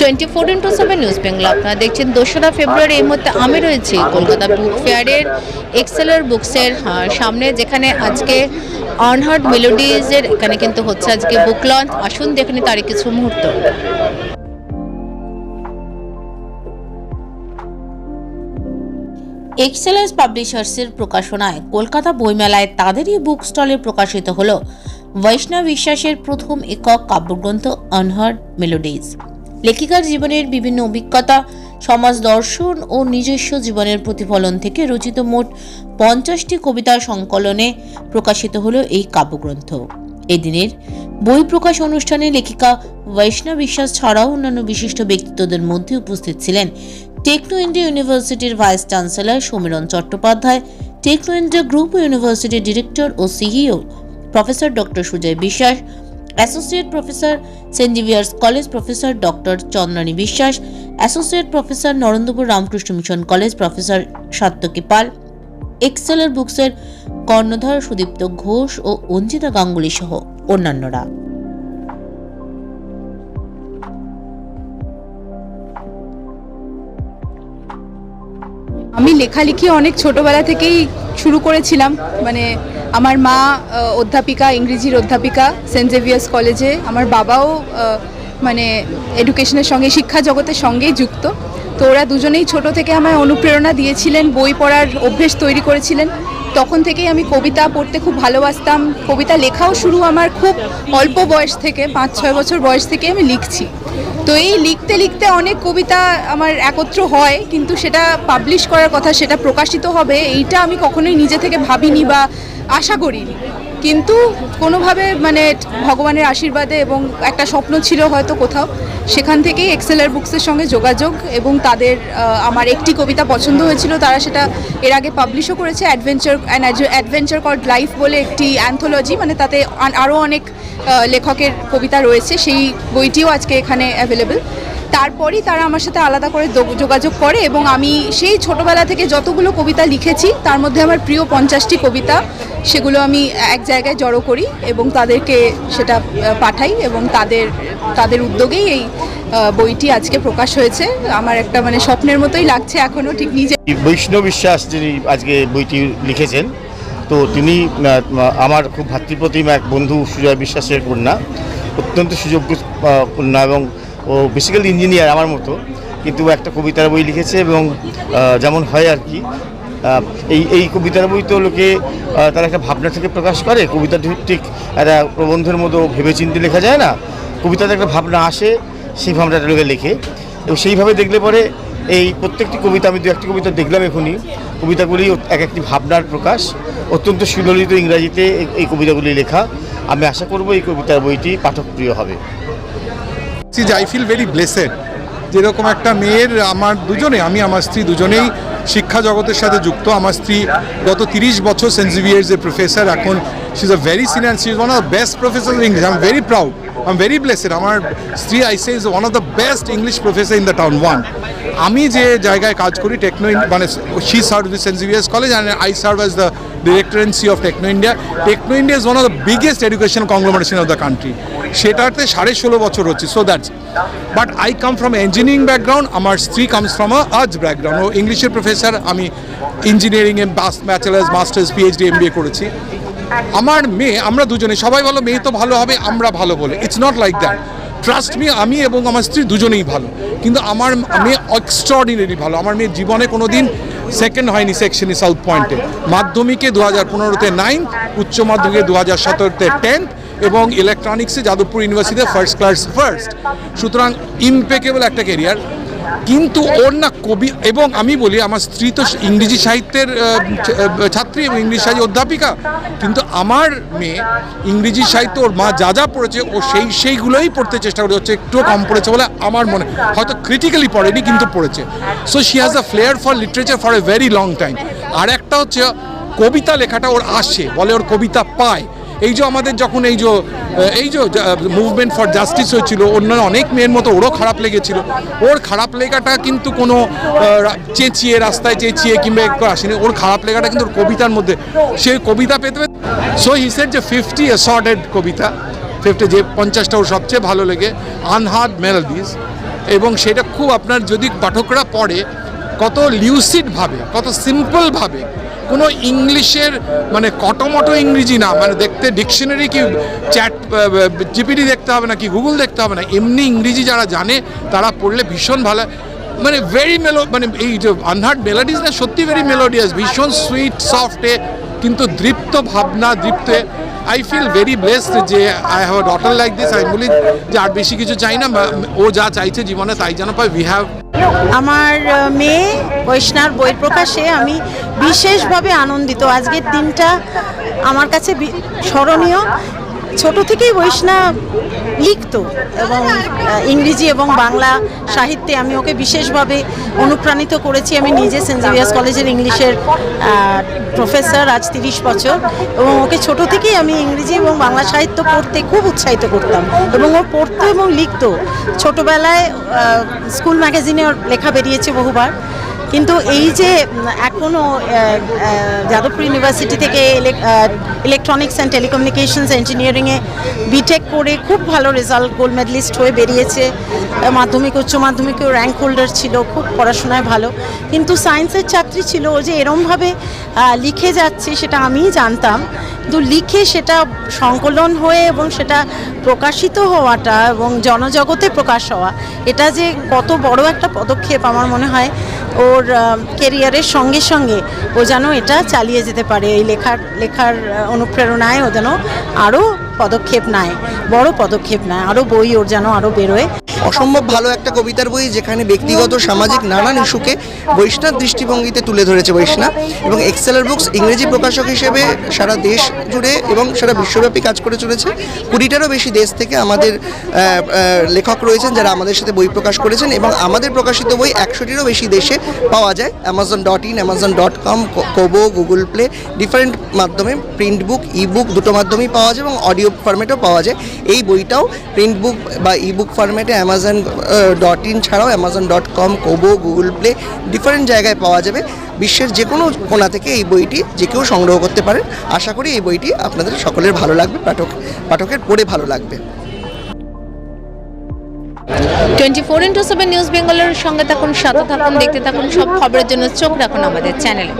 Twenty four into seven news Bangla আপনারা দেখছেন দোসরা ফেব্রুয়ারি, এই মুহূর্তে আমি রয়েছি কলকাতা বুক ফেয়ারের এক্সেলার বুকসের সামনে, যেখানে আজকে অনহার্ড মেলোডিজের এখানে কিন্তু হচ্ছে আজকে বুক লঞ্চ আসুন দেখুন তারই কিছু মুহূর্ত। এক্সেলেন্স পাবলিশার্সের প্রকাশনায় কলকাতা বইমেলায় তাদেরই বুক স্টলে প্রকাশিত হলো। বৈষ্ণব বিশ্বাসের প্রথম একক কাব্যগ্রন্থ আনহার্ড মেলোডিজ লেখিকার জীবনের বিভিন্ন অভিজ্ঞতা, সমাজ দর্শন ও নিজস্ব জীবনের প্রতিফলন থেকে রচিত মোট পঞ্চাশটি কবিতার সংকলনে প্রকাশিত হলো এই কাব্যগ্রন্থ। এদিনের বই প্রকাশ অনুষ্ঠানে লেখিকা বৈষ্ণব বিশ্বাস ছাড়াও অন্যান্য বিশিষ্ট ব্যক্তিত্বদের মধ্যে উপস্থিত ছিলেন টেকনো ইন্ডিয়া ইউনিভার্সিটির vice chancellor Samiran Chattopadhyay, Techno India group ইউনিভার্সিটির ডিরেক্টর ও CEO professor doctor Sujoy Biswas associate professor Saint Xavier's college professor doctor Chandrani Biswas associate professor Narendrapur Ramakrishna mission college professor Satyaki Pal Excelar বুকসের কর্ণধার সুদীপ্ত ঘোষ ও অঞ্জিতা গাঙ্গুলি সহ অন্যান্যরা। আমি লেখালেখি অনেক ছোটবেলা থেকেই শুরু করেছিলাম মানে আমার মা অধ্যাপিকা, ইংরেজির অধ্যাপিকা সেন্ট জেভিয়ার্স কলেজে আমার বাবাও মানে এডুকেশনের সঙ্গে, শিক্ষা জগতের সঙ্গেই যুক্ত। তো ওরা দুজনেই ছোট থেকে আমায় অনুপ্রেরণা দিয়েছিলেন, বই পড়ার অভ্যেস তৈরি করেছিলেন। তখন থেকেই আমি কবিতা পড়তে খুব ভালোবাসতাম। কবিতা লেখাও শুরু আমার খুব অল্প বয়স থেকে, পাঁচ, ছয় বছর বয়স থেকে আমি লিখছি। তো এই লিখতে লিখতে অনেক কবিতা আমার একত্র হয়, কিন্তু সেটা পাবলিশ করার কথা, সেটা প্রকাশিত হবে, এইটা আমি কখনোই নিজে থেকে ভাবিনি বা আশা করিনি কিন্তু কোনোভাবে মানে ভগবানের আশীর্বাদে এবং একটা স্বপ্ন ছিল হয়তো কোথাও, সেখান থেকেই এক্সেলার বুকসের সঙ্গে যোগাযোগ এবং তাদের আমার একটি কবিতা পছন্দ হয়েছিল, তারা সেটা এর আগে পাবলিশও করেছে adventure and adventure called life বলে একটি অ্যান্থোলজি মানে তাতে আরও অনেক লেখকের কবিতা রয়েছে, সেই বইটিও আজকে এখানে অ্যাভেলেবেল তারপরই তারা আমার সাথে আলাদা করে যোগাযোগ করে এবং আমি সেই ছোটবেলা থেকে যতগুলো কবিতা লিখেছি, তার মধ্যে আমার প্রিয় পঞ্চাশটি কবিতা, সেগুলো আমি এক জায়গায় জড়ো করি এবং তাদেরকে সেটা পাঠাই এবং তাদের তাদের উদ্যোগেই এই বইটি আজকে প্রকাশ হয়েছে। আমার একটা মানে স্বপ্নের মতোই লাগছে এখনও ঠিক নিজে। বৈষ্ণব বিশ্বাস যিনি আজকে বইটি লিখেছেন, তো তিনি আমার খুব ভাতৃপ্রতিম এক বন্ধু সুজয় বিশ্বাসের কন্যা, অত্যন্ত সুযোগ্য কন্যা এবং ও বেসিক্যালি ইঞ্জিনিয়ার আমার মতো, কিন্তু একটা কবিতার বই লিখেছে এবং যেমন হয় আর কি এই এই কবিতার বই তো লোকে তারা একটা ভাবনা থেকে প্রকাশ করে, কবিতা ঠিক একটা প্রবন্ধের মতো ভেবে ভেবেচিন্তে লেখা যায় না, কবিতাতে একটা ভাবনা আসে, সেই ভাবনাটা লোকে লেখে, এবং সেইভাবে দেখলে পরে এই প্রত্যেকটি কবিতা, আমি দু একটি কবিতা দেখলাম এখনই, কবিতাগুলি এক একটি ভাবনার প্রকাশ, অত্যন্ত সুললিত ইংরাজিতে এই- কবিতাগুলি লেখা, আমি আশা করব এই কবিতার বইটি পাঠকপ্রিয় হবে। আই ফিল ভেরি ব্লেসেড যেরকম একটা মেয়ের আমার দুজনে, আমি আমার স্ত্রী দুজনেই শিক্ষা জগতের সাথে যুক্ত। আমার স্ত্রী গত তিরিশ বছর সেন্ট জেভিয়ার্স এর প্রফেসর এখন she is a very senior she is one of the best professor English I am very proud I am very blessed আমার স্ত্রী I say is one of the best English professor in the town one আমি যে জায়গায় কাজ করি Techno মানে she serve with Saint Xavier's college and I serve as the director and C of Techno India Techno India is one of the biggest education conglomeration of the country সেটাতে সাড়ে ষোলো বছর হচ্ছে so that's but I come from engineering background আমার স্ত্রী comes from a background ও ইংলিশের professor আমি ইঞ্জিনিয়ারিংয়ে ব্যাচেলার্স মাস্টার্স পিএইচডি এম করেছি। আমার মেয়ে, আমরা দুজনে, সবাই ভালো, মেয়ে তো ভালো হবে, আমরা ভালো বলে। It's not like that trust me আমি এবং আমার স্ত্রী দুজনেই ভালো। কিন্তু আমার মেয়ে এক্সট্রাঅর্ডিনারি ভালো। আমার মেয়ে জীবনে কোনো দিন সেকেন্ড হয়নি সেকশনে সাউথ পয়েন্টে মাধ্যমিকে দু হাজার পনেরোতে নাইন্থ উচ্চ মাধ্যমিকে দু হাজার সতেরোতে টেন্থ এবং ইলেকট্রনিক্সে যাদবপুর ইউনিভার্সিটিতে ফার্স্ট ক্লাস ফার্স্ট সুতরাং ইমপেকেবল একটা কেরিয়ার কিন্তু ওর না কবি এবং আমি বলি আমার স্ত্রী তো ইংরেজি সাহিত্যের ছাত্রী এবং ইংরেজি সাহিত্য অধ্যাপিকা। কিন্তু আমার মেয়ে ইংরেজি সাহিত্য ওর মা যা যা পড়েছে ও সেই সেইগুলোই পড়তে চেষ্টা করে হচ্ছে একটু কম পড়েছে বলে আমার মনে হয়তো ক্রিটিক্যালি পড়েনি কিন্তু পড়েছে। So she has a flair for literature for a very long time আর একটা হচ্ছে কবিতা লেখাটা ওর আসে বলে ওর কবিতা পায়। এই যে আমাদের যখন এই যে এই যে মুভমেন্ট ফর জাস্টিস হয়েছিল অন্যান্য অনেক মেয়ের মতো, ওরও খারাপ লেগেছিল। ওর খারাপ লেগাটা কিন্তু কোনো চেঁচিয়ে, রাস্তায় চেঁচিয়ে কিংবা একটু আসেনি। ওর খারাপ লেগাটা কিন্তু কবিতার মধ্যে। সেই কবিতা পেতে সো হি সেড যে ফিফটি অ্যাসর্টেড কবিতা ফিফটি যে পঞ্চাশটা ওর সবচেয়ে ভালো লেগে আনহার্ড মেলোডিজ এবং সেটা খুব আপনার যদি পাঠকরা পড়ে, কত লিউসিডভাবে কত সিম্পলভাবে কোনো ইংলিশের মানে কটোমটো ইংরেজি না মানে দেখতে ডিকশনারি কি চ্যাট জিপিডি দেখতে হবে না কি গুগল দেখতে হবে না, এমনি ইংরেজি যারা জানে তারা পড়লে ভীষণ ভালো মানে ভেরি মেলো মানে এই যে আনহার্ড মেলোডিজ না, সত্যি ভেরি মেলোডিয়াস ভীষণ সুইট সফটে কিন্তু দৃপ্ত ভাবনা, দৃপ্তে আই ফিল ভেরি ব্লেসড যে I have daughter like this আমি বলি যে আর বেশি কিছু চাই না ও যা চাইছে জীবনে তাই যেন পাই উই হ্যাভ আমার মেয়ে বৈষ্ণার বই প্রকাশে আমি বিশেষভাবে আনন্দিত। আজকের দিনটা আমার কাছে স্মরণীয়। ছোট থেকেই বৈষ্ণা লিখতো এবং ইংরেজি এবং বাংলা সাহিত্যে আমি ওকে বিশেষভাবে অনুপ্রাণিত করেছি। আমি নিজে সেন্ট জেভিয়ার্স কলেজের ইংলিশের প্রফেসর আজ তিরিশ বছর এবং ওকে ছোট থেকেই আমি ইংরেজি এবং বাংলা সাহিত্য পড়তে খুব উৎসাহিত করতাম এবং ও পড়তো এবং লিখতো। ছোটবেলায় স্কুল ম্যাগাজিনে লেখা বেরিয়েছে বহুবার। কিন্তু এই যে এখনও যাদবপুর ইউনিভার্সিটি থেকে ইলেকট্রনিক্স অ্যান্ড টেলিকমিউনিকেশনস ইঞ্জিনিয়ারিংয়ে বিটেক করে খুব ভালো রেজাল্ট গোল্ড মেডেলিস্ট হয়ে বেরিয়েছে। মাধ্যমিক, উচ্চ মাধ্যমিকেও র্যাঙ্ক হোল্ডার ছিল, খুব পড়াশোনায় ভালো। কিন্তু সায়েন্সের ছাত্রী ছিল, ও যে এরমভাবে লিখে যাচ্ছে সেটা আমিই জানতাম। কিন্তু লিখে সেটা সংকলন হয়ে এবং সেটা প্রকাশিত হওয়াটা এবং জনজগতে প্রকাশ হওয়া, এটা যে কত বড় একটা পদক্ষেপ আমার মনে হয়। ওর কেরিয়ারের সঙ্গে সঙ্গে ও যেন এটা চালিয়ে যেতে পারে। এই লেখার লেখার অনুপ্রেরণায় ও যেন আরও পদক্ষেপ নেয়, বড় পদক্ষেপ নেয় আরও বই ওর যেন আরও বেরোয়। অসম্ভব ভালো একটা কবিতার বই যেখানে ব্যক্তিগত, সামাজিক, নানান ইস্যুকে বৈষ্ণব দৃষ্টিভঙ্গিতে তুলে ধরেছে বৈষ্ণব এবং এক্সেলার বুকস ইংরেজি প্রকাশক হিসেবে সারা দেশ জুড়ে এবং সারা বিশ্বব্যাপী কাজ করে চলেছে। কুড়িটারও বেশি দেশ থেকে আমাদের লেখক রয়েছেন যারা আমাদের সাথে বই প্রকাশ করেছেন এবং আমাদের প্রকাশিত বই একশোটিরও বেশি দেশে পাওয়া যায়। Amazon dot in Amazon dot com Kobo Google Play different মাধ্যমে প্রিন্ট বুক ই বুক দুটো মাধ্যমেই পাওয়া যায় এবং অডিও ফরম্যাটেও পাওয়া যায়। এই বইটাও প্রিন্ট বুক বা ই বুক ফরম্যাটে অ্যামাজন ডট ইন ছাড়াও Amazon dot com Kobo Google Play different জায়গায় পাওয়া যাবে। বিশ্বের যে কোনো কোণা থেকে এই বইটি যে কেউ সংগ্রহ করতে পারেন। আশা করি এই বইটি আপনাদের সকলের ভালো লাগবে, পাঠক, পাঠকের পড়ে ভালো লাগবে। Twenty four into seven news বেঙ্গলের সঙ্গে থাকুন, সাথে থাকুন, দেখতে থাকুন, সব খবরের জন্য চোখ রাখুন আমাদের চ্যানেলে।